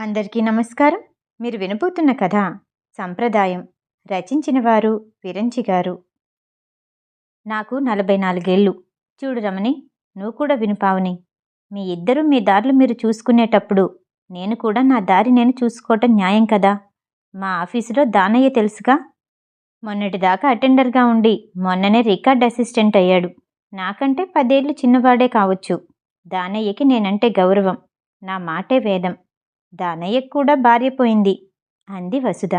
అందరికీ నమస్కారం. మీరు వినబోతున్న కథ సంప్రదాయం. రచించిన వారు విరంచి గారు. నాకు నలభై నాలుగేళ్ళు. చూడు రమణి నువ్వు కూడా వినుపావుని. మీ ఇద్దరూ మీ దారులు మీరు చూసుకునేటప్పుడు నేను కూడా నా దారి నేను చూసుకోవటం న్యాయం కదా? మా ఆఫీసులో దానయ్య తెలుసుగా? మొన్నటిదాకా అటెండర్గా ఉండి మొన్ననే రికార్డ్ అసిస్టెంట్ అయ్యాడు. నాకంటే పదేళ్ళు చిన్నవాడే కావచ్చు. దానయ్యకి నేనంటే గౌరవం. నా మాటే వేదం. దానయ్యకు కూడా భార్య పోయింది అంది వసుధ.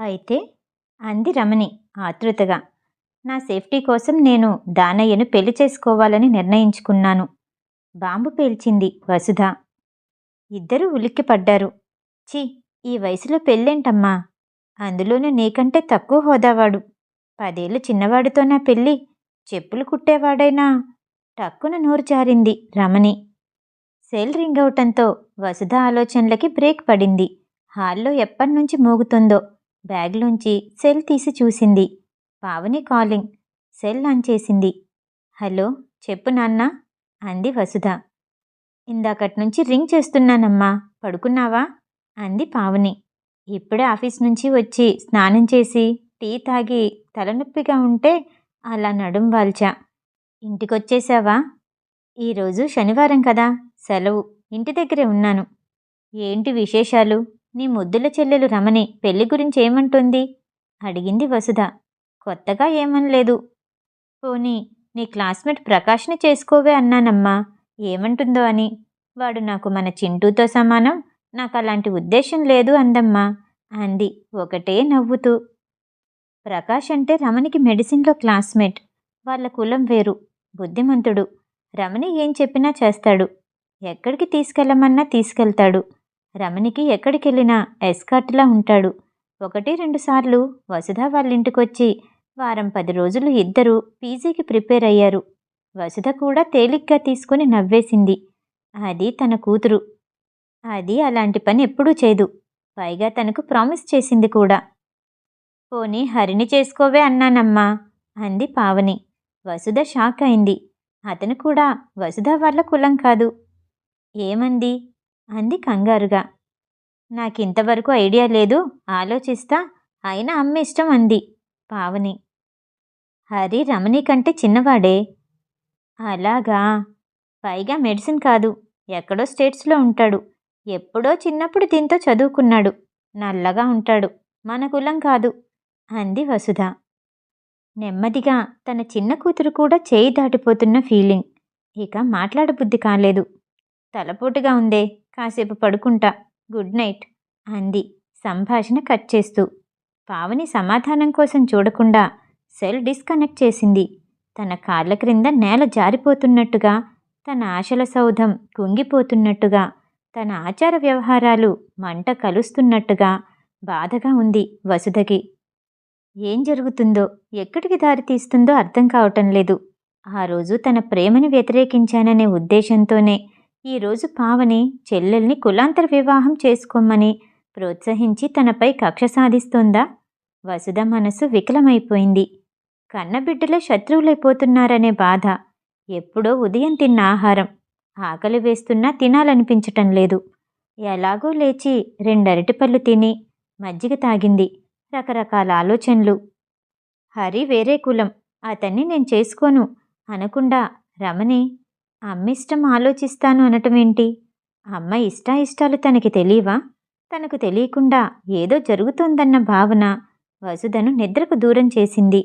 అయితే అంది రమణి ఆతృతగా నా సేఫ్టీ కోసం నేను దానయ్యను పెళ్ళి చేసుకోవాలని నిర్ణయించుకున్నాను బాంబు పేల్చింది వసుధ. ఇద్దరూ ఉలిక్కిపడ్డారు. ఛీ ఈ వయసులో పెళ్ళేంటమ్మా? అందులోనూ నీకంటే తక్కువ హోదావాడు. పదేళ్ళు చిన్నవాడితో నా పెళ్ళి చెప్పులు కుట్టేవాడైనా టక్కున నోరు జారింది రమణి. సెల్ రింగ్ అవటంతో వసుధ ఆలోచనలకి బ్రేక్ పడింది. హాల్లో ఎప్పటినుంచి మోగుతుందో బ్యాగ్లోంచి సెల్ తీసి చూసింది. పావని కాలింగ్. సెల్ ఆన్ చేసింది. హలో చెప్పు నాన్న అంది వసుధ. ఇందాకటి నుంచి రింగ్ చేస్తున్నానమ్మా పడుకున్నావా? అంది పావని. ఇప్పుడే ఆఫీస్ నుంచి వచ్చి స్నానం చేసి టీ తాగి తలనొప్పిగా ఉంటే అలా నడుం వాల్చా. ఇంటికొచ్చేసావా? ఈరోజు శనివారం కదా సెలవు. ఇంటి దగ్గరే ఉన్నాను. ఏంటి విశేషాలు? నీ ముద్దుల చెల్లెలు రమణి పెళ్ళి గురించి ఏమంటుంది? అడిగింది వసుధ. కొత్తగా ఏమనలేదు. పోనీ నీ క్లాస్మేట్ ప్రకాష్ని చేసుకోవే అన్నానమ్మా. ఏమంటుందో అని. వాడు నాకు మన చింటూతో సమానం. నాకు అలాంటి ఉద్దేశం లేదు అందమ్మా అంది. ఒకటే నవ్వుతూ. ప్రకాష్ అంటే రమణికి మెడిసిన్లో క్లాస్మేట్. వాళ్ళ కులం వేరు. బుద్ధిమంతుడు. రమణి ఏం చెప్పినా చేస్తాడు. ఎక్కడికి తీసుకెళ్ళమన్నా తీసుకెళ్తాడు. రమణికి ఎక్కడికెళ్ళినా ఎస్కాట్లా ఉంటాడు. ఒకటి రెండు సార్లు వసుధ వాళ్ళ ఇంటికొచ్చి వారం పది రోజులు ఇద్దరు పీజీకి ప్రిపేర్ అయ్యారు. వసుధ కూడా తేలిగ్గా తీసుకుని నవ్వేసింది. అది తన కూతురు. అది అలాంటి పని ఎప్పుడూ చేయదు. పైగా తనకు ప్రామిస్ చేసింది కూడా. పోనీ హరిని చేసుకోవే అన్నానమ్మా అంది పావని. వసుధ షాక్ అయింది. అతను కూడా వసుధ వాళ్ళ కులం కాదు. ఏమంది? అంది కంగారుగా. నాకింతవరకు ఐడియా లేదు ఆలోచిస్తా అయినా అమ్మ ఇష్టం అంది పావని. హరి రమణి కంటే చిన్నవాడే. అలాగా? పైగా మెడిసిన్ కాదు ఎక్కడో స్టేట్స్లో ఉంటాడు. ఎప్పుడో చిన్నప్పుడు దీంతో చదువుకున్నాడు. నల్లగా ఉంటాడు మన కులం కాదు అంది వసుధ. నెమ్మదిగా తన చిన్న కూతురు కూడా చేయి దాటిపోతున్న ఫీలింగ్. ఇక మాట్లాడబుద్ధి కాలేదు. తలపోటుగా ఉందే కాసేపు పడుకుంటా గుడ్ నైట్ అంది సంభాషణ కట్ చేస్తూ. పావని సమాధానం కోసం చూడకుండా సెల్ డిస్కనెక్ట్ చేసింది. తన కాళ్ళ క్రింద నేల జారిపోతున్నట్టుగా తన ఆశల సౌధం కుంగిపోతున్నట్టుగా తన ఆచార వ్యవహారాలు మంట కలుస్తున్నట్టుగా బాధగా ఉంది వసుధకి. ఏం జరుగుతుందో ఎక్కడికి దారి తీస్తుందో అర్థం కావటం లేదు. ఆ రోజు తన ప్రేమని వ్యతిరేకించాననే ఉద్దేశంతోనే ఈరోజు పావని చెల్లెల్ని కులాంతర వివాహం చేసుకోమని ప్రోత్సహించి తనపై కక్ష సాధిస్తోందా? వసుధ మనసు వికలమైపోయింది. కన్నబిడ్డలే శత్రువులైపోతున్నారనే బాధ. ఎప్పుడో ఉదయం తిన్న ఆహారం. ఆకలి వేస్తున్నా తినాలనిపించటం లేదు. ఎలాగో లేచి రెండరటిపళ్ళు తిని మజ్జిగ తాగింది. రకరకాల ఆలోచనలు. హరి వేరే కులం. అతన్ని నేను చేసుకోను అనకుండా రమణి అమ్మిష్టం ఆలోచిస్తాను అనటమేంటి? అమ్మ ఇష్టాయిష్టాలు తనకి తెలియవా? తనకు తెలియకుండా ఏదో జరుగుతోందన్న భావన వసుధను నిద్రకు దూరం చేసింది.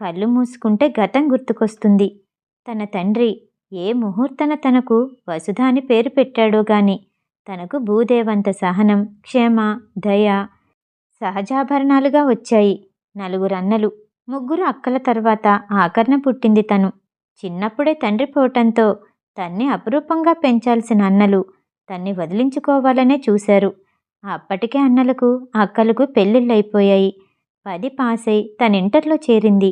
కళ్ళు మూసుకుంటే గతం గుర్తుకొస్తుంది. తన తండ్రి ఏ ముహూర్తన తనకు వసుధ అని పేరు పెట్టాడో గాని తనకు భూదేవంత సహనం క్షేమ దయ సహజాభరణాలుగా వచ్చాయి. నలుగురు అన్నలు ముగ్గురు అక్కల తర్వాత ఆకరణ పుట్టింది తను. చిన్నప్పుడే తండ్రి పోవటంతో తన్ని అపురూపంగా పెంచాల్సిన అన్నలు తన్ని వదిలించుకోవాలనే చూశారు. అప్పటికే అన్నలకు అక్కలకు పెళ్ళిళ్ళైపోయాయి పది పాసై తన ఇంటర్లో చేరింది.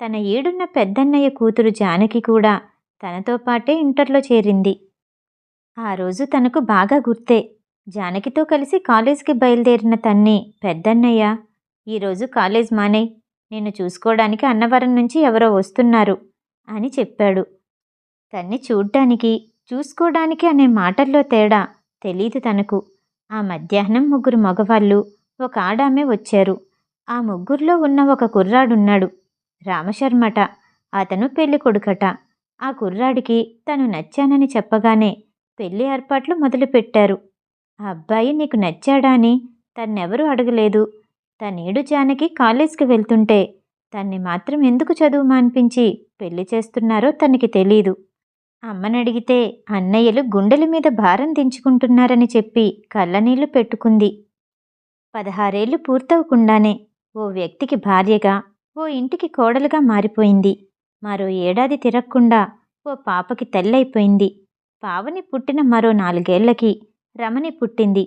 తన ఈడున్న పెద్దన్నయ్య కూతురు జానకి కూడా తనతో పాటే ఇంటర్లో చేరింది. ఆ రోజు తనకు బాగా గుర్తే. జానకితో కలిసి కాలేజ్కి బయలుదేరిన తన్ని పెద్దన్నయ్య ఈరోజు కాలేజ్ మానే. నిన్ను చూసుకోవడానికి అన్నవరం నుంచి ఎవరో వస్తున్నారు అని చెప్పాడు. తన్ని చూడ్డానికి చూసుకోవడానికి అనే మాటల్లో తేడా తెలీదు తనకు. ఆ మధ్యాహ్నం ముగ్గురు మగవాళ్ళు ఒక ఆడామె వచ్చారు. ఆ ముగ్గురిలో ఉన్న ఒక కుర్రాడున్నాడు. రామశర్మట అతను పెళ్ళి కొడుకట. ఆ కుర్రాడికి తను నచ్చానని చెప్పగానే పెళ్ళి ఏర్పాట్లు మొదలుపెట్టారు. ఆ అబ్బాయి నీకు నచ్చాడా అని తన్నెవరూ అడగలేదు. తనేడు జానకి కాలేజ్కి వెళ్తుంటే తన్ని మాత్రం ఎందుకు చదువు మాన్పించి పెళ్ళి చేస్తున్నారో తనకి తెలీదు. అమ్మనడిగితే అన్నయ్యలు గుండెల మీద భారం దించుకుంటున్నారని చెప్పి కళ్ళనీళ్ళు పెట్టుకుంది. పదహారేళ్ళు పూర్తవకుండానే ఓ వ్యక్తికి భార్యగా ఓ ఇంటికి కోడలుగా మారిపోయింది. మరో ఏడాది తిరగకుండా ఓ పాపకి తల్లైపోయింది. పావని పుట్టిన మరో నాలుగేళ్ళకి రమణి పుట్టింది.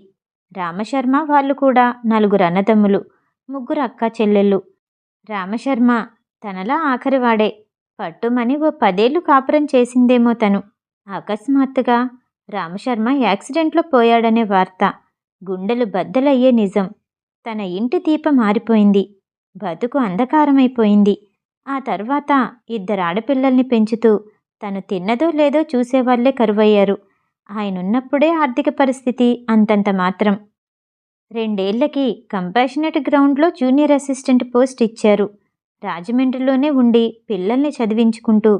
రామశర్మ వాళ్ళు కూడా నలుగురు అన్నదమ్ములు ముగ్గురు అక్కా చెల్లెళ్ళు. రామశర్మ తనలా ఆఖరివాడే. పట్టుమని ఓ పదేళ్ళు కాపురం చేసిందేమో తను. అకస్మాత్తుగా రామశర్మ యాక్సిడెంట్లో పోయాడనే వార్త. గుండెలు బద్దలయ్యే నిజం. తన ఇంటి దీప మారిపోయింది బతుకు అంధకారమైపోయింది. ఆ తర్వాత ఇద్దరు ఆడపిల్లల్ని పెంచుతూ తను తిన్నదో లేదో చూసేవాళ్ళే కరువయ్యారు. ఆయనున్నప్పుడే ఆర్థిక పరిస్థితి అంతంత మాత్రం. రెండేళ్ళకి కంపాషనెట్ గ్రౌండ్లో జూనియర్ అసిస్టెంట్ పోస్ట్ ఇచ్చారు. రాజమండ్రిలోనే ఉండి పిల్లల్ని చదివించుకుంటూ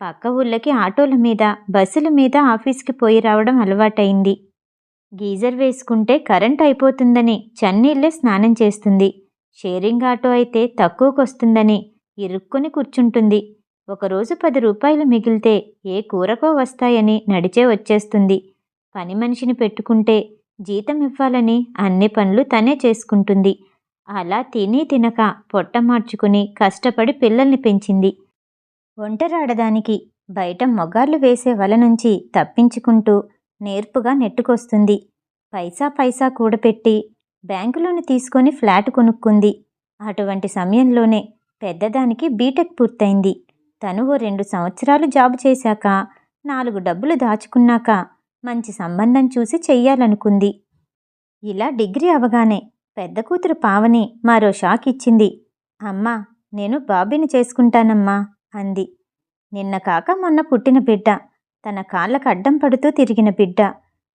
పక్క ఊళ్ళకి ఆటోల మీద బస్సుల మీద ఆఫీస్కి పోయి రావడం అలవాటైంది. గీజర్ వేసుకుంటే కరెంట్ అయిపోతుందని చన్నీళ్ళే స్నానం చేస్తుంది. షేరింగ్ ఆటో అయితే తక్కువకొస్తుందని ఇరుక్కుని కూర్చుంటుంది. ఒకరోజు పది రూపాయలు మిగిలితే ఏ కూరకో వస్తాయని నడిచే వచ్చేస్తుంది. పని మనిషిని పెట్టుకుంటే జీతం ఇవ్వాలని అన్ని పనులు తనే చేసుకుంటుంది. అలా తిని తినక పొట్ట మార్చుకుని కష్టపడి పిల్లల్ని పెంచింది. ఒంటరాడదానికి బయట మొగాళ్ళు వేసే వల నుంచి తప్పించుకుంటూ నేర్పుగా నెట్టుకొస్తుంది. పైసా పైసా కూడపెట్టి బ్యాంకులోని తీసుకొని ఫ్లాట్ కొనుక్కుంది. అటువంటి సమయంలోనే పెద్దదానికి బీటెక్ పూర్తయింది. తను ఓ రెండు సంవత్సరాలు జాబ్ చేశాక నాలుగు డబ్బులు దాచుకున్నాక మంచి సంబంధం చూసి చెయ్యాలనుకుంది. ఇలా డిగ్రీ అవగానే పెద్ద కూతురు పావని మరో షాక్ ఇచ్చింది అమ్మా నేను బాబీని చేసుకుంటానమ్మా అంది. నిన్న కాక మొన్న పుట్టిన బిడ్డ తన కాళ్ళకు అడ్డం పడుతూ తిరిగిన బిడ్డ.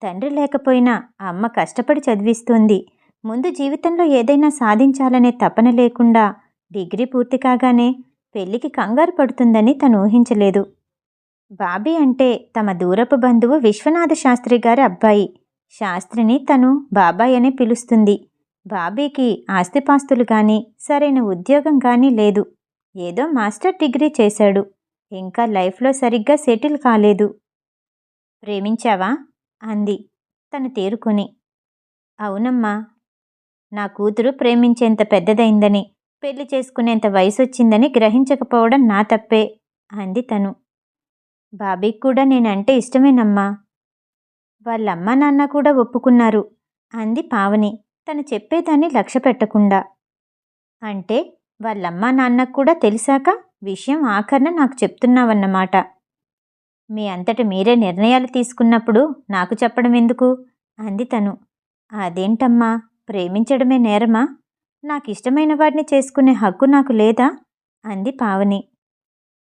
తండ్రి లేకపోయినా అమ్మ కష్టపడి చదివిస్తోంది. ముందు జీవితంలో ఏదైనా సాధించాలనే తపన లేకుండా డిగ్రీ పూర్తి కాగానే పెళ్ళికి కంగారు పడుతుందని తను ఊహించలేదు. బాబీ అంటే తమ దూరపు బంధువు విశ్వనాథ శాస్త్రి గారి అబ్బాయి. శాస్త్రిని తను బాబాయ్ అనే పిలుస్తుంది. బాబీకి ఆస్తిపాస్తులు కానీ సరైన ఉద్యోగం కానీ లేదు. ఏదో మాస్టర్ డిగ్రీ చేశాడు. ఇంకా లైఫ్లో సరిగ్గా సెటిల్ కాలేదు. ప్రేమించావా? అంది. తను తేరుకుని. అవునమ్మా. నా కూతురు ప్రేమించేంత పెద్దదైందని పెళ్ళి చేసుకునేంత వయసొచ్చిందని గ్రహించకపోవడం నా తప్పే అంది తను. బాబీకి కూడా నేనంటే ఇష్టమేనమ్మా. వాళ్ళమ్మ నాన్న కూడా ఒప్పుకున్నారు అంది పావని. తను చెప్పేదాన్ని లక్ష్య పెట్టకుండా. అంటే వాళ్ళమ్మ నాన్నకు కూడా తెలిసాక విషయం ఆఖరణ నాకు చెప్తున్నావన్నమాట. మీ అంతటి మీరే నిర్ణయాలు తీసుకున్నప్పుడు నాకు చెప్పడం ఎందుకు? అంది తను. అదేంటమ్మా? ప్రేమించడమే నేరమా? నాకు ఇష్టమైన వాడిని చేసుకునే హక్కు నాకు లేదా? అంది పావని.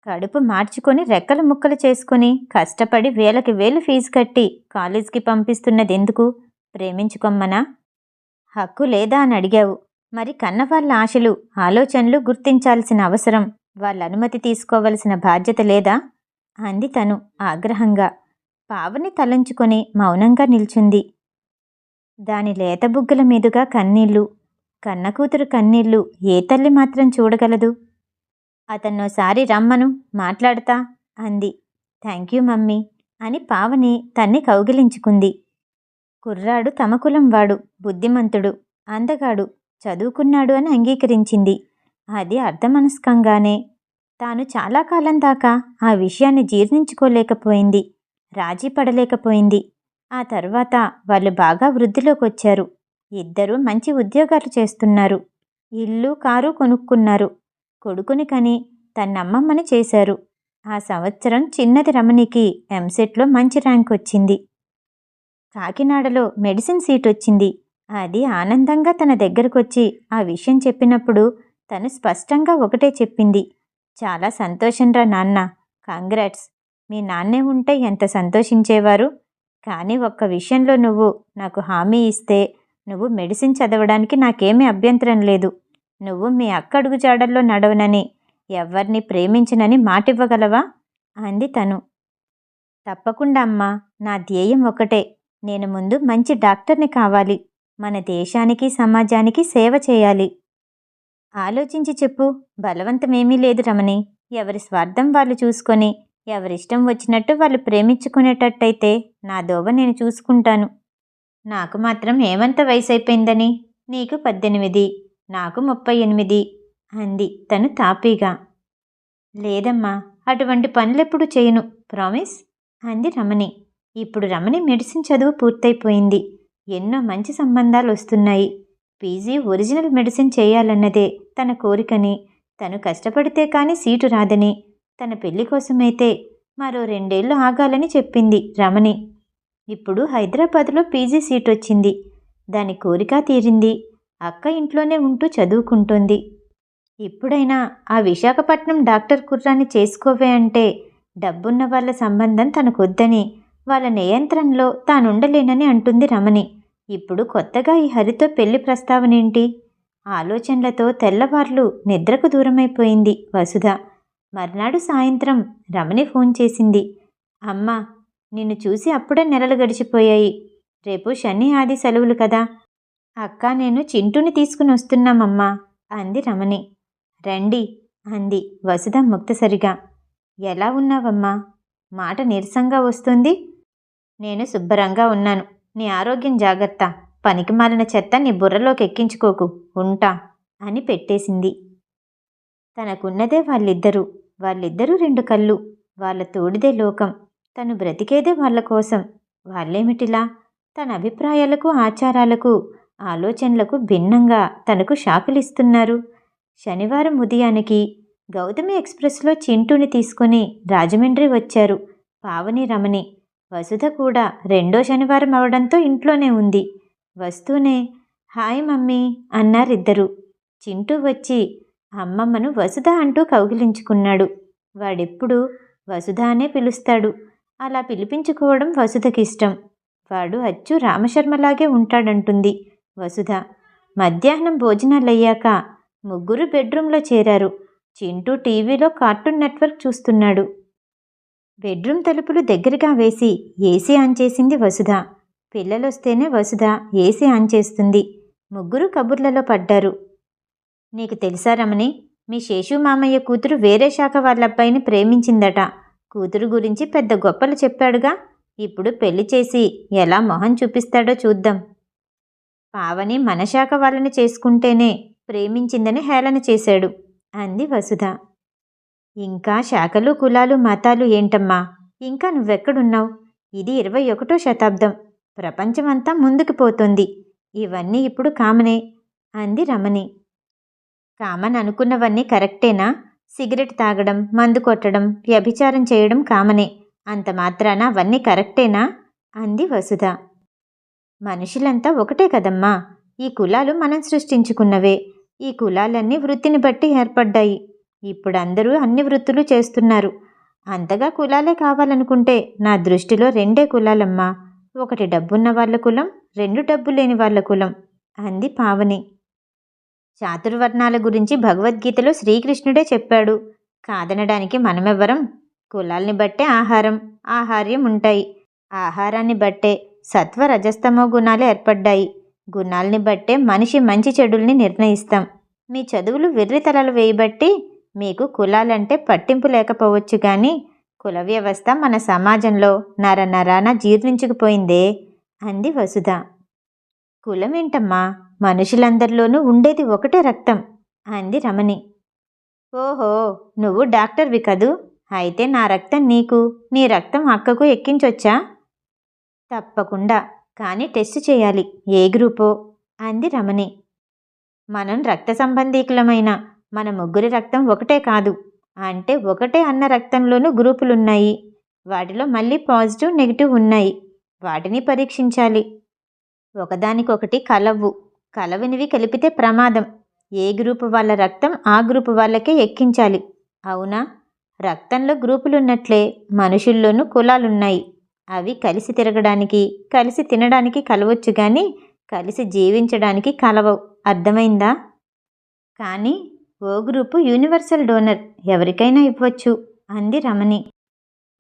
కడుపు మార్చుకొని రెక్కలు ముక్కలు చేసుకుని కష్టపడి వేలకి వేలు ఫీజు కట్టి కాలేజీకి పంపిస్తున్నది ఎందుకు ప్రేమించుకొమ్మనా? హక్కు లేదా అని అడిగావు. మరి కన్నవాళ్ళ ఆశలు ఆలోచనలు గుర్తించాల్సిన అవసరం. వాళ్ళ అనుమతి తీసుకోవలసిన బాధ్యత లేదా? అంది తను ఆగ్రహంగా. పావని తలంచుకొని మౌనంగా నిల్చుంది. దాని లేత బుగ్గల మీదుగా కన్నీళ్ళు. కన్న కూతురు కన్నీళ్ళు ఏ తల్లి మాత్రం చూడగలదు? అతన్నోసారి రమ్మను మాట్లాడతా అంది. థ్యాంక్ యూ మమ్మీ అని పావని తన్ని కౌగిలించుకుంది. కుర్రాడు తమ కులం వాడు బుద్ధిమంతుడు అందగాడు చదువుకున్నాడు అని అంగీకరించింది. అది అర్ధమనస్కంగానే. తాను చాలా కాలం దాకా ఆ విషయాన్ని జీర్ణించుకోలేకపోయింది రాజీ పడలేకపోయింది. ఆ తర్వాత వాళ్ళు బాగా వృద్ధిలోకి వచ్చారు ఇద్దరూ మంచి ఉద్యోగాలు చేస్తున్నారు. ఇల్లు కారు కొనుక్కున్నారు. కొడుకుని కని తన్నమ్మమ్మని చేశారు. ఆ సంవత్సరం చిన్నది రమణికి ఎంసెట్లో మంచి ర్యాంక్ వచ్చింది. కాకినాడలో మెడిసిన్ సీట్ వచ్చింది అది ఆనందంగా తన దగ్గరకొచ్చి ఆ విషయం చెప్పినప్పుడు తను స్పష్టంగా ఒకటే చెప్పింది. చాలా సంతోషంరా నాన్న. కంగ్రాట్స్. మీ నాన్నే ఉంటే ఎంత సంతోషించేవారు. కానీ ఒక్క విషయంలో నువ్వు నాకు హామీ ఇస్తే నువ్వు మెడిసిన్ చదవడానికి నాకేమీ అభ్యంతరం లేదు. నువ్వు మీ అక్కడుగు జాడల్లో నడవనని ఎవరిని ప్రేమించనని మాటివ్వగలవా? అంది తను. తప్పకుండా అమ్మా. నా ధ్యేయం ఒకటే. నేను ముందు మంచి డాక్టర్ని కావాలి. మన దేశానికి సమాజానికి సేవ చేయాలి. ఆలోచించి చెప్పు. బలవంతమేమీ లేదు రమణి. ఎవరి స్వార్థం వాళ్ళు చూసుకొని ఎవరిష్టం వచ్చినట్టు వాళ్ళు ప్రేమించుకునేటట్టయితే నా దోవ నేను చూసుకుంటాను. నాకు మాత్రం ఏమంత వయసు అయిపోయిందని నీకు పద్దెనిమిది నాకు ముప్పై ఎనిమిది అంది తను తాపీగా. లేదమ్మా అటువంటి పనులెప్పుడు చేయను. ప్రామిస్ అంది రమణి. ఇప్పుడు రమణి మెడిసిన్ చదువు పూర్తయిపోయింది. ఎన్నో మంచి సంబంధాలు వస్తున్నాయి. పీజీ ఒరిజినల్ మెడిసిన్ చేయాలన్నదే తన కోరికని. తను కష్టపడితే కానీ సీటు రాదని. తన పెళ్ళి కోసమైతే మరో రెండేళ్ళు ఆగాలని చెప్పింది రమణి. ఇప్పుడు హైదరాబాద్లో పీజీ సీట్ వచ్చింది. దాని కోరిక తీరింది. అక్క ఇంట్లోనే ఉంటూ చదువుకుంటోంది. ఇప్పుడైనా ఆ విశాఖపట్నం డాక్టర్ కుర్రాన్ని చేసుకోవే అంటే డబ్బున్న వాళ్ళ సంబంధం తనకొద్దని వాళ్ళ నియంత్రణలో తానుండలేనని అంటుంది రమణి. ఇప్పుడు కొత్తగా ఈ హరితో పెళ్ళి ప్రస్తావనేంటి ఆలోచనలతో తెల్లవార్లు నిద్రకు దూరమైపోయింది వసుధ. మర్నాడు సాయంత్రం రమణి ఫోన్ చేసింది. అమ్మా నిన్ను చూసి అప్పుడే నెలలు గడిచిపోయాయి. రేపు శని ఆది సెలవులు కదా. అక్క నేను చింటూని తీసుకుని వస్తున్నామమ్మా అంది రమణి. రండి అంది వసుధ ముక్తసరిగా. ఎలా ఉన్నావమ్మా? మాట నీరసంగా వస్తుంది? నేను శుభ్రంగా ఉన్నాను. నీ ఆరోగ్యం జాగ్రత్త. పనికి మాలిన చెత్త నీ బుర్రలోకి ఎక్కించుకోకు. ఉంటా అని పెట్టేసింది. తనకున్నదే వాళ్ళిద్దరూ. వాళ్ళిద్దరూ రెండు కళ్ళు. వాళ్ళ తోడిదే లోకం. తను బ్రతికేదే వాళ్ళ కోసం. వాళ్ళేమిటిలా? తన అభిప్రాయాలకు ఆచారాలకు ఆలోచనలకు భిన్నంగా తనకు షాకులిస్తున్నారు శనివారం ఉదయానికి గౌతమి ఎక్స్ప్రెస్లో చింటూని తీసుకొని రాజమండ్రి వచ్చారు. పావని రమణి. వసుధ కూడా రెండో శనివారం అవడంతో ఇంట్లోనే ఉంది. వస్తూనే హాయ్ మమ్మీ అన్నారిద్దరు. చింటూ వచ్చి అమ్మమ్మను వసుధ అంటూ కౌగిలించుకున్నాడు. వాడెప్పుడు వసుధ అనే పిలుస్తాడు. అలా పిలిపించుకోవడం వసుధకిష్టం. వాడు అచ్చు రామశర్మలాగే ఉంటాడంటుంది వసుధ. మధ్యాహ్నం భోజనాలయ్యాక ముగ్గురు బెడ్రూమ్లో చేరారు. చింటూ టీవీలో కార్టూన్ నెట్వర్క్ చూస్తున్నాడు. బెడ్రూమ్ తలుపులు దగ్గరగా వేసి ఏసీ ఆన్ చేసింది వసుధ. పిల్లలొస్తేనే వసుధ ఏసీ ఆన్ చేస్తుంది. ముగ్గురు కబుర్లలో పడ్డారు. నీకు తెలుసా రమణి మీ శేషు మామయ్య కూతురు వేరే శాఖ వాళ్ళ అబ్బాయిని ప్రేమించిందట. కూతురు గురించి పెద్ద గొప్పలు చెప్పాడుగా. ఇప్పుడు పెళ్ళి చేసి ఎలా మొహం చూపిస్తాడో చూద్దాం. పావని మన శాఖ వాళ్ళని చేసుకుంటేనే ప్రేమించిందని హేళన చేశాడు అంది వసుధ. ఇంకా శాఖలు కులాలు మతాలు ఏంటమ్మా? ఇంకా నువ్వెక్కడున్నావు? ఇది ఇరవై ఒకటో శతాబ్దం. ప్రపంచమంతా ముందుకు పోతుంది. ఇవన్నీ ఇప్పుడు కామనే అంది రమణి. కామన్ అనుకున్నవన్నీ కరెక్టేనా? సిగరెట్ తాగడం మందు కొట్టడం వ్యభిచారం చేయడం కామనే. అంత మాత్రాన అవన్నీ కరెక్టేనా? అంది వసుధ. మనుషులంతా ఒకటే కదమ్మా. ఈ కులాలు మనం సృష్టించుకున్నవే. ఈ కులాలన్నీ వృత్తిని బట్టి ఏర్పడ్డాయి. ఇప్పుడు అందరూ అన్ని వృత్తులు చేస్తున్నారు. అంతగా కులాలే కావాలనుకుంటే నా దృష్టిలో రెండే కులాలమ్మా. ఒకటి డబ్బున్న వాళ్ళ కులం రెండు డబ్బు లేని వాళ్ళ కులం అంది పావని. చాతుర్వర్ణాల గురించి భగవద్గీతలో శ్రీకృష్ణుడే చెప్పాడు. కాదనడానికి మనమెవ్వరం? కులాల్ని బట్టే ఆహారం ఆహార్యం ఉంటాయి. ఆహారాన్ని బట్టే సత్వ రజస్తమో గుణాలు ఏర్పడ్డాయి. గుణాల్ని బట్టే మనిషి మంచి చెడుల్ని నిర్ణయిస్తాం. మీ చదువులు వెర్రితలలు వేయబట్టి మీకు కులాలంటే పట్టింపు లేకపోవచ్చు కానీ కుల వ్యవస్థ మన సమాజంలో నర నరాన జీర్ణించుకుపోయిందే అంది వసుధ. కులమేంటమ్మా మనుషులందరిలోనూ ఉండేది ఒకటే రక్తం అంది రమణి. ఓహో నువ్వు డాక్టర్వి కదూ? అయితే నా రక్తం నీకు నీ రక్తం అక్కకు ఎక్కించొచ్చా? తప్పకుండా కానీ టెస్ట్ చేయాలి ఏ గ్రూపో? అంది రమణి. మనం రక్త సంబంధీకులమైన మన ముగ్గురి రక్తం ఒకటే కాదు. అంటే ఒకటే అన్న రక్తంలోనూ గ్రూపులున్నాయి. వాటిలో మళ్ళీ పాజిటివ్ నెగిటివ్ ఉన్నాయి. వాటిని పరీక్షించాలి. ఒకదానికొకటి కలవు. కలవనివి కలిపితే ప్రమాదం. ఏ గ్రూపు వాళ్ళ రక్తం ఆ గ్రూపు వాళ్ళకే ఎక్కించాలి. అవునా? రక్తంలో గ్రూపులున్నట్లే మనుషుల్లోనూ కులాలున్నాయి. అవి కలిసి తిరగడానికి కలిసి తినడానికి కలవచ్చు కానీ కలిసి జీవించడానికి కలవవు. అర్థమైందా? కానీ ఓ గ్రూపు యూనివర్సల్ డోనర్ ఎవరికైనా ఇవ్వచ్చు అంది రమణి.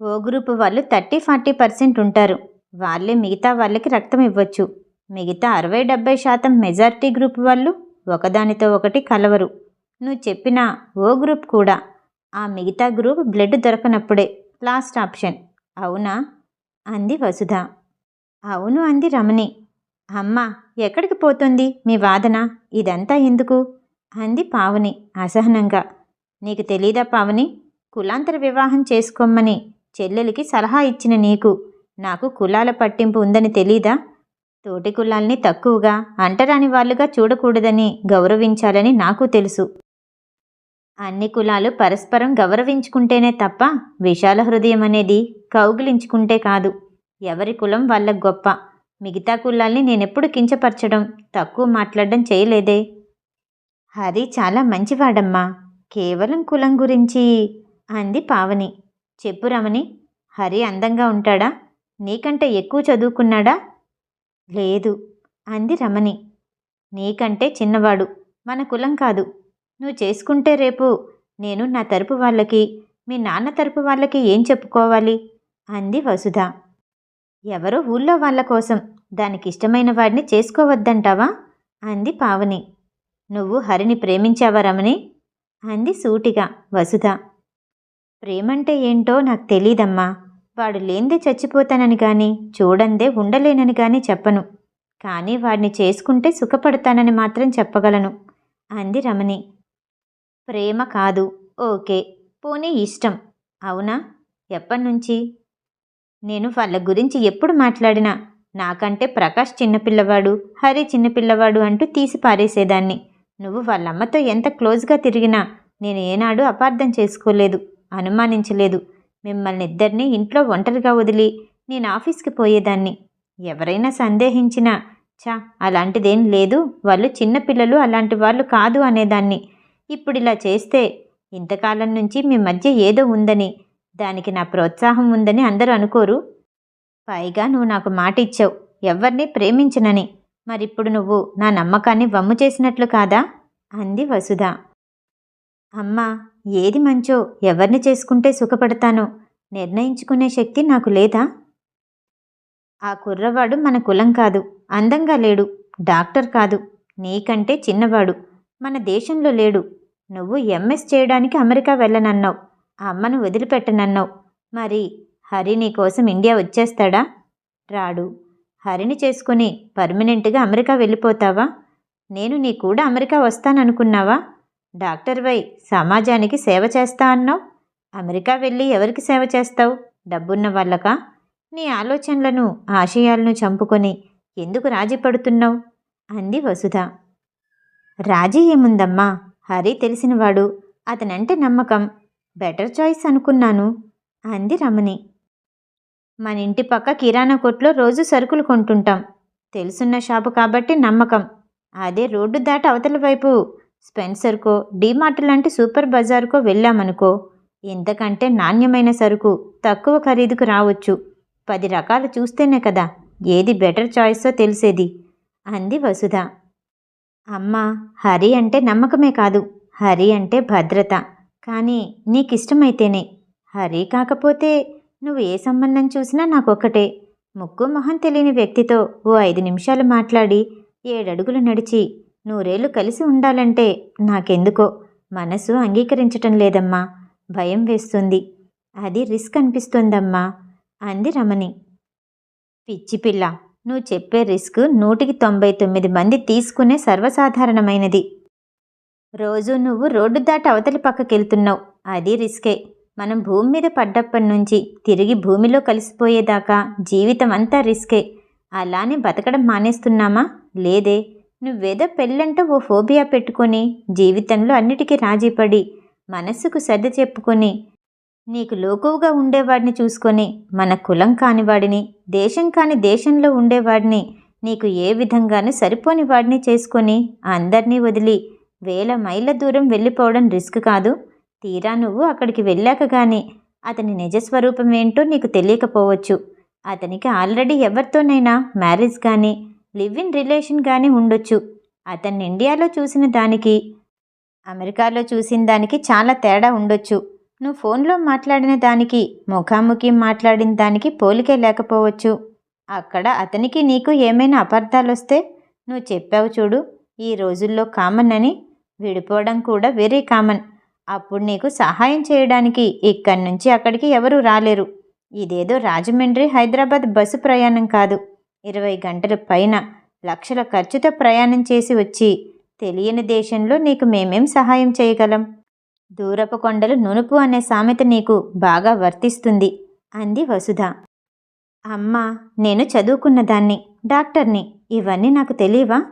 ఓ గ్రూపు వాళ్ళు థర్టీ ఫార్టీ పర్సెంట్ ఉంటారు. వాళ్ళే మిగతా వాళ్ళకి రక్తం ఇవ్వచ్చు. మిగతా అరవై డెబ్బై శాతం మెజారిటీ గ్రూప్ వాళ్ళు ఒకదానితో ఒకటి కలవరు. నువ్వు చెప్పిన ఓ గ్రూప్ కూడా. ఆ మిగతా గ్రూప్ బ్లడ్ దొరకనప్పుడే లాస్ట్ ఆప్షన్. అవునా? అంది వసుధ. అవును అంది రమణి. అమ్మ ఎక్కడికి పోతుంది మీ వాదన? ఇదంతా ఎందుకు? అంది పావని అసహనంగా. నీకు తెలీదా పావని? కులాంతర వివాహం చేసుకోమని చెల్లెలికి సలహా ఇచ్చిన నీకు. నాకు కులాల పట్టింపు ఉందని తెలీదా? తోటి కులాల్ని తక్కువగా అంటరాని వాళ్ళుగా చూడకూడదని గౌరవించాలని నాకు తెలుసు. అన్ని కులాలు పరస్పరం గౌరవించుకుంటేనే తప్ప విశాల హృదయం అనేది కౌగిలించుకుంటే కాదు. ఎవరి కులం వాళ్ళ గొప్ప. మిగతా కులాల్ని నేనెప్పుడు కించపరచడం తక్కువ మాట్లాడడం చేయలేదే. హరి చాలా మంచివాడమ్మా. కేవలం కులం గురించి అంది పావని. చెప్పు రమణి హరి అందంగా ఉంటాడా? నీకంటే ఎక్కువ చదువుకున్నాడా? లేదు అంది రమణి. నీకంటే చిన్నవాడు మన కులం కాదు. నువ్వు చేసుకుంటే రేపు నేను నా తరపు వాళ్ళకి మీ నాన్న తరపు వాళ్ళకి ఏం చెప్పుకోవాలి? అంది వసుధ. ఎవరో ఊళ్ళో వాళ్ళ కోసం దానికి ఇష్టమైన వాడిని చేసుకోవద్దంటావా? అంది పావని. నువ్వు హరిని ప్రేమించావా రమణి? అంది సూటిగా వసుధ. ప్రేమంటే ఏంటో నాకు తెలీదమ్మా. వాడు లేందే చచ్చిపోతానని కానీ చూడందే ఉండలేనని కానీ చెప్పను. కానీ వాడిని చేసుకుంటే సుఖపడతానని మాత్రం చెప్పగలను అంది రమణి. ప్రేమ కాదు ఓకే. పోనీ ఇష్టం. అవునా? ఎప్పటినుంచి? నేను వాళ్ళ గురించి ఎప్పుడు మాట్లాడినా. నాకంటే ప్రకాష్ చిన్నపిల్లవాడు హరి చిన్నపిల్లవాడు అంటూ తీసి పారేసేదాన్ని నువ్వు వాళ్ళమ్మతో ఎంత క్లోజ్గా తిరిగినా నేను ఏనాడు అపార్థం చేసుకోలేదు అనుమానించలేదు. మిమ్మల్ని ఇద్దరినీ ఇంట్లో ఒంటరిగా వదిలి నేను ఆఫీస్కి పోయేదాన్ని. ఎవరైనా సందేహించినా చా అలాంటిదేం లేదు. వాళ్ళు చిన్నపిల్లలు అలాంటి వాళ్ళు కాదు అనేదాన్ని. ఇప్పుడు ఇలా చేస్తే ఇంతకాలం నుంచి మీ మధ్య ఏదో ఉందని దానికి నా ప్రోత్సాహం ఉందని అందరూ అనుకోరు. పైగా నువ్వు నాకు మాట ఇచ్చావు ఎవరిని ప్రేమించనని. మరిప్పుడు నువ్వు నా నమ్మకాన్ని వమ్ము చేసినట్లు కాదా? అంది వసుధ. అమ్మా ఏది మంచో ఎవరిని చేసుకుంటే సుఖపడతానో నిర్ణయించుకునే శక్తి నాకు లేదా? ఆ కుర్రవాడు మన కులం కాదు అందంగా లేడు డాక్టర్ కాదు నీకంటే చిన్నవాడు మన దేశంలో లేడు. నువ్వు ఎంఎస్ చేయడానికి అమెరికా వెళ్ళనన్నావు ఆ అమ్మను వదిలిపెట్టనన్నావు. మరి హరి నీ కోసం ఇండియా వచ్చేస్తాడా? రాడు. హరిని చేసుకుని పర్మనెంట్గా అమెరికా వెళ్ళిపోతావా? నేను నీ కూడా అమెరికా వస్తాననుకున్నావా? డాక్టర్ వై సమాజానికి సేవ చేస్తా అన్నావు? అమెరికా వెళ్ళి ఎవరికి సేవ చేస్తావు? డబ్బున్న వాళ్ళకా? నీ ఆలోచనలను ఆశయాలను చంపుకొని ఎందుకు రాజీ పడుతున్నావు? అంది వసుధ. రాజీ ఏముందమ్మా? హరి తెలిసినవాడు. అతనంటే నమ్మకం. బెటర్ చాయిస్ అనుకున్నాను అంది రమణి. మన ఇంటి పక్క కిరాణా కొట్లో రోజు సరుకులు కొంటుంటాం. తెలుసున్న షాపు కాబట్టి నమ్మకం. అదే రోడ్డు దాటి అవతల వైపు. స్పెన్సర్కో డీమార్ట్ లాంటి సూపర్ బజార్కో వెళ్ళామనుకో ఎంతకంటే నాణ్యమైన సరుకు తక్కువ ఖరీదుకు రావచ్చు. పది రకాలు చూస్తేనే కదా ఏది బెటర్ చాయిస్సో తెలిసేది అంది వసుధ. అమ్మా హరి అంటే నమ్మకమే కాదు. హరి అంటే భద్రత. కానీ నీకిష్టమైతేనే. హరి కాకపోతే నువ్వు ఏ సంబంధం చూసినా నాకొక్కటే. ముక్కు మొహం తెలియని వ్యక్తితో ఓ ఐదు నిమిషాలు మాట్లాడి ఏడడుగులు నడిచి నూరేళ్ళు కలిసి ఉండాలంటే నాకెందుకో? మనసు అంగీకరించటం లేదమ్మా. భయం వేస్తుంది. అది రిస్క్ అనిపిస్తుందమ్మా. అంది రమణి. పిచ్చి పిల్ల నువ్వు చెప్పే రిస్క్ నూటికి తొంభై తొమ్మిది మంది తీసుకునే సర్వసాధారణమైనది. రోజు నువ్వు రోడ్డు దాటి అవతలి పక్కకెళ్తున్నావు. అది రిస్కే. మనం భూమి మీద పడ్డప్పటి నుంచి తిరిగి భూమిలో కలిసిపోయేదాకా జీవితం అంతా రిస్కే. అలానే బతకడం మానేస్తున్నామా? లేదే. నువ్వేదో పెళ్ళంటే ఓ ఫోబియా పెట్టుకొని జీవితంలో అన్నిటికీ రాజీపడి మనస్సుకు సర్ది చెప్పుకొని నీకు లోకువుగా ఉండేవాడిని చూసుకొని మన కులం కానివాడిని దేశం కాని దేశంలో ఉండేవాడిని నీకు ఏ విధంగానూ సరిపోని వాడిని చేసుకొని అందరినీ వదిలి వేల మైళ్ళ దూరం వెళ్ళిపోవడం రిస్క్ కాదు. తీరా నువ్వు అక్కడికి వెళ్ళాక కానీ అతని నిజస్వరూపం ఏంటో నీకు తెలియకపోవచ్చు. అతనికి ఆల్రెడీ ఎవరితోనైనా మ్యారేజ్ కానీ లివ్ ఇన్ రిలేషన్ కానీ ఉండొచ్చు. అతన్ని ఇండియాలో చూసిన దానికి అమెరికాలో చూసిన దానికి చాలా తేడా ఉండొచ్చు. నువ్వు ఫోన్లో మాట్లాడిన దానికి ముఖాముఖి మాట్లాడిన దానికి పోలికే లేకపోవచ్చు. అక్కడ అతనికి నీకు ఏమైనా అపార్థాలు వస్తే నువ్వు చెప్పావు చూడు ఈ రోజుల్లో కామన్ అని. విడిపోవడం కూడా వెరీ కామన్. అప్పుడు నీకు సహాయం చేయడానికి ఇక్కడి నుంచి అక్కడికి ఎవరూ రాలేరు. ఇదేదో రాజమండ్రి హైదరాబాద్ బస్సు ప్రయాణం కాదు. ఇరవై గంటల పైన లక్షల ఖర్చుతో ప్రయాణం చేసి వచ్చి తెలియని దేశంలో నీకు మేమేం సహాయం చేయగలం? దూరపు కొండలు నునుపు అనే సామెత నీకు బాగా వర్తిస్తుంది అంది వసుధ. అమ్మా నేను చదువుకున్న దాన్ని డాక్టర్ని ఇవన్నీ నాకు తెలియవా?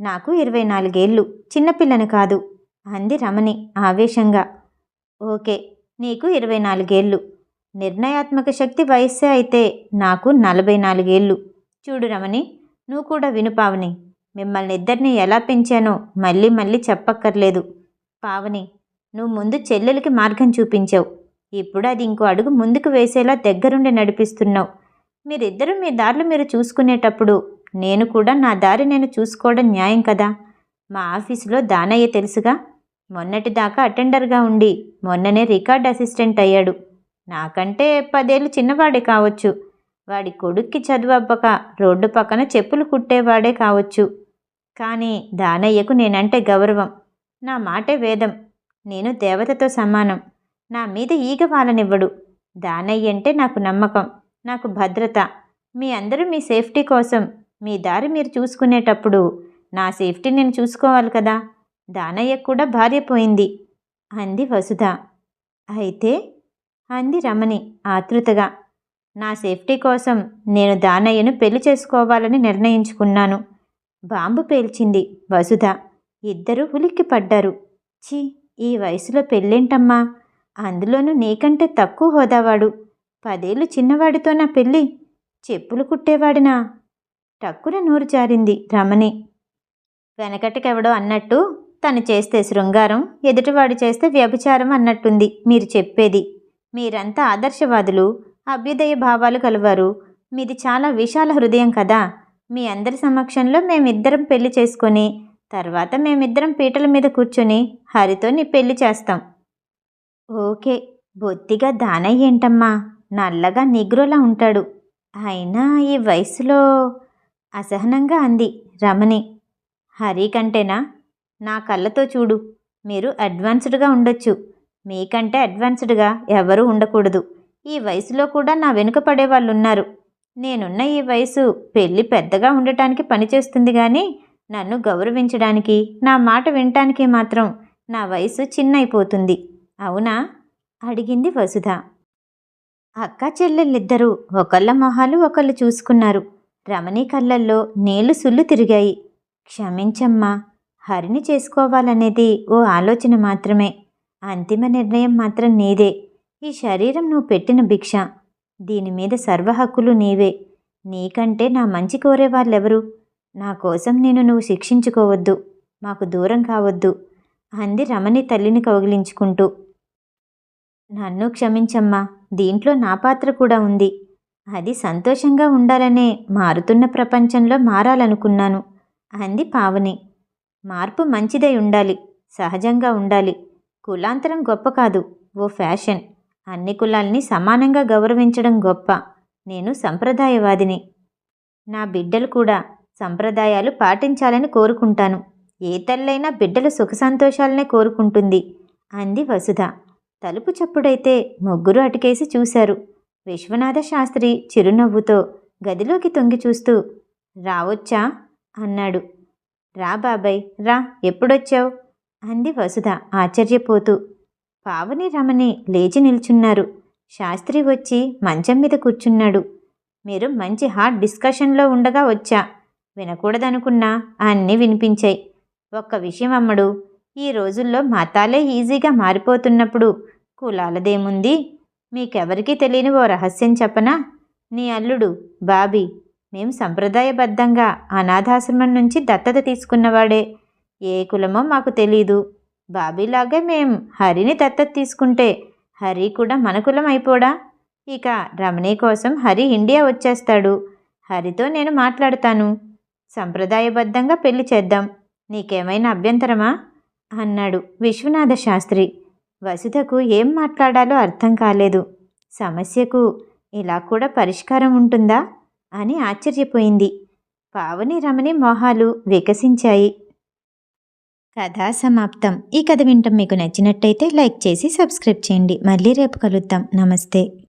నాకు ఇరవై నాలుగేళ్ళు చిన్నపిల్లని కాదు. అంది రమణి ఆవేశంగా. ఓకే నీకు ఇరవై నాలుగేళ్ళు. నిర్ణయాత్మక శక్తి వయస్సే అయితే నాకు నలభై నాలుగేళ్ళు. చూడు రమణి నువ్వు కూడా విను పావని. మిమ్మల్ని ఇద్దరిని ఎలా పెంచానో మళ్ళీ మళ్ళీ చెప్పక్కర్లేదు. పావని నువ్వు ముందు చెల్లెలకి మార్గం చూపించావు. ఇప్పుడు అది ఇంకో అడుగు ముందుకు వేసేలా దగ్గరుండి నడిపిస్తున్నావు. మీరిద్దరూ మీ దారిలో మీరు చూసుకునేటప్పుడు నేను కూడా నా దారి నేను చూసుకోవడం న్యాయం కదా? మా ఆఫీసులో దానయ్య తెలుసుగా? మొన్నటిదాకా అటెండర్గా ఉండి మొన్ననే రికార్డ్ అసిస్టెంట్ అయ్యాడు. నాకంటే పదేళ్ళు చిన్నవాడే కావచ్చు. వాడి కొడుక్కి చదువబ్బక రోడ్డు పక్కన చెప్పులు కుట్టేవాడే కావచ్చు. కానీ దానయ్యకు నేనంటే గౌరవం. నా మాటే వేదం. నేను దేవతతో సమానం. నా మీద ఈగ వాలనివ్వడు. దానయ్య అంటే నాకు నమ్మకం. నాకు భద్రత. మీ అందరూ మీ సేఫ్టీ కోసం మీ దారి మీరు చూసుకునేటప్పుడు నా సేఫ్టీ నేను చూసుకోవాలి కదా. దానయ్య కూడా భార్య పోయింది అంది వసుధ. అయితే అంది రమణి ఆతృతగా. నా సేఫ్టీ కోసం నేను దానయ్యను పెళ్ళి చేసుకోవాలని నిర్ణయించుకున్నాను బాంబు పేల్చింది వసుధ. ఇద్దరూ ఉలిక్కి పడ్డారు. ఛీ ఈ వయసులో పెళ్ళేంటమ్మా? అందులోనూ నీకంటే తక్కువ హోదావాడు. పదేళ్ళు చిన్నవాడితో నా పెళ్ళి చెప్పులు కుట్టేవాడినా? టక్కున నూరు జారింది రమణి. వెనకటికెవడో అన్నట్టు తను చేస్తే శృంగారం ఎదుటివాడు చేస్తే వ్యభిచారం అన్నట్టుంది మీరు చెప్పేది. మీరంతా ఆదర్శవాదులు అభ్యుదయ భావాలు కలవారు. మీది చాలా విశాల హృదయం కదా. మీ అందరి సమక్షంలో మేమిద్దరం పెళ్ళి చేసుకొని తర్వాత మేమిద్దరం పీటల మీద కూర్చొని హరితో నీ పెళ్ళి చేస్తాం. ఓకే బొత్తిగా దానయ్య ఏంటమ్మా? నల్లగా నిగ్రోలా ఉంటాడు. అయినా ఈ వయసులో అసహనంగా అంది రమణి. హరి కంటేనా? నా కళ్ళతో చూడు. మీరు అడ్వాన్స్డ్గా ఉండొచ్చు. మీకంటే అడ్వాన్స్డ్గా ఎవరూ ఉండకూడదు. ఈ వయసులో కూడా నా వెనుక పడేవాళ్ళు ఉన్నారు నేనున్న ఈ వయసు పెళ్ళి పెద్దగా ఉండటానికి పనిచేస్తుంది కానీ నన్ను గౌరవించడానికి నా మాట వినటానికి మాత్రం నా వయసు చిన్నైపోతుంది అవునా? అడిగింది వసుధ. అక్క చెల్లెళ్ళిద్దరూ ఒకళ్ళ మొహాలు ఒకళ్ళు చూసుకున్నారు. రమణి కళ్ళల్లో నీళ్ళు సుళ్ళు తిరిగాయి. క్షమించమ్మా. హరిని చేసుకోవాలనేది ఓ ఆలోచన మాత్రమే. అంతిమ నిర్ణయం మాత్రం నీదే. ఈ శరీరం నువ్వు పెట్టిన భిక్ష. దీని మీద సర్వ హక్కులు నీవే. నీకంటే నా మంచి కోరే వాళ్ళెవరు నా కోసం నేను నువ్వు శిక్షించుకోవద్దు. మాకు దూరం కావద్దు. అంది రమణి తల్లిని కౌగిలించుకుంటూ. నన్ను క్షమించమ్మా. దీంట్లో నా పాత్ర కూడా ఉంది. అది సంతోషంగా ఉండాలనే మారుతున్న ప్రపంచంలో మారాలనుకున్నాను. అంది పావని. మార్పు మంచిదై ఉండాలి సహజంగా ఉండాలి. కులాంతరం గొప్ప కాదు ఓ ఫ్యాషన్. అన్ని కులాల్ని సమానంగా గౌరవించడం గొప్ప. నేను సంప్రదాయవాదిని. నా బిడ్డలు కూడా సంప్రదాయాలు పాటించాలని కోరుకుంటాను. ఏ తల్లైనా బిడ్డల సుఖ సంతోషాలనే కోరుకుంటుంది అంది వసుధ. తలుపు చప్పుడైతే ముగ్గురు అటుకేసి చూశారు. విశ్వనాథ శాస్త్రి చిరునవ్వుతో గదిలోకి తొంగి చూస్తూ రావచ్చా? అన్నాడు. రా బాబాయ్ రా. ఎప్పుడొచ్చావు? అంది వసుధ ఆశ్చర్యపోతూ. పావని రమణి లేచి నిల్చున్నారు. శాస్త్రి వచ్చి మంచం మీద కూర్చున్నాడు. మీరు మంచి హాట్ డిస్కషన్లో ఉండగా వచ్చా. వినకూడదనుకున్నా అన్నీ వినిపించాయి. ఒక్క విషయం అమ్మడు. ఈ రోజుల్లో మతాలే ఈజీగా మారిపోతున్నప్పుడు కులాలదేముంది? మీకెవరికీ తెలియని ఓ రహస్యం చెప్పనా? నీ అల్లుడు బాబీ మేము సంప్రదాయబద్ధంగా అనాథాశ్రమం నుంచి దత్తత తీసుకున్నవాడే. ఏ కులమో మాకు తెలీదు. బాబీలాగే మేం హరిని దత్తత తీసుకుంటే హరి కూడా మన కులం అయిపోడా? ఇక రమణి కోసం హరి ఇండియా వచ్చేస్తాడు. హరితో నేను మాట్లాడతాను. సంప్రదాయబద్ధంగా పెళ్ళి చేద్దాం. నీకేమైనా అభ్యంతరమా? అన్నాడు విశ్వనాథ శాస్త్రి. వసుధకు ఏం మాట్లాడాలో అర్థం కాలేదు. సమస్యకు ఇలా కూడా పరిష్కారం ఉంటుందా? అని ఆశ్చర్యపోయింది. పావని రమణి మొహాలు వికసించాయి. కథా సమాప్తం. ఈ కథ వింటం మీకు నచ్చినట్టయితే లైక్ చేసి సబ్స్క్రైబ్ చేయండి. మళ్ళీ రేపు కలుద్దాం. నమస్తే.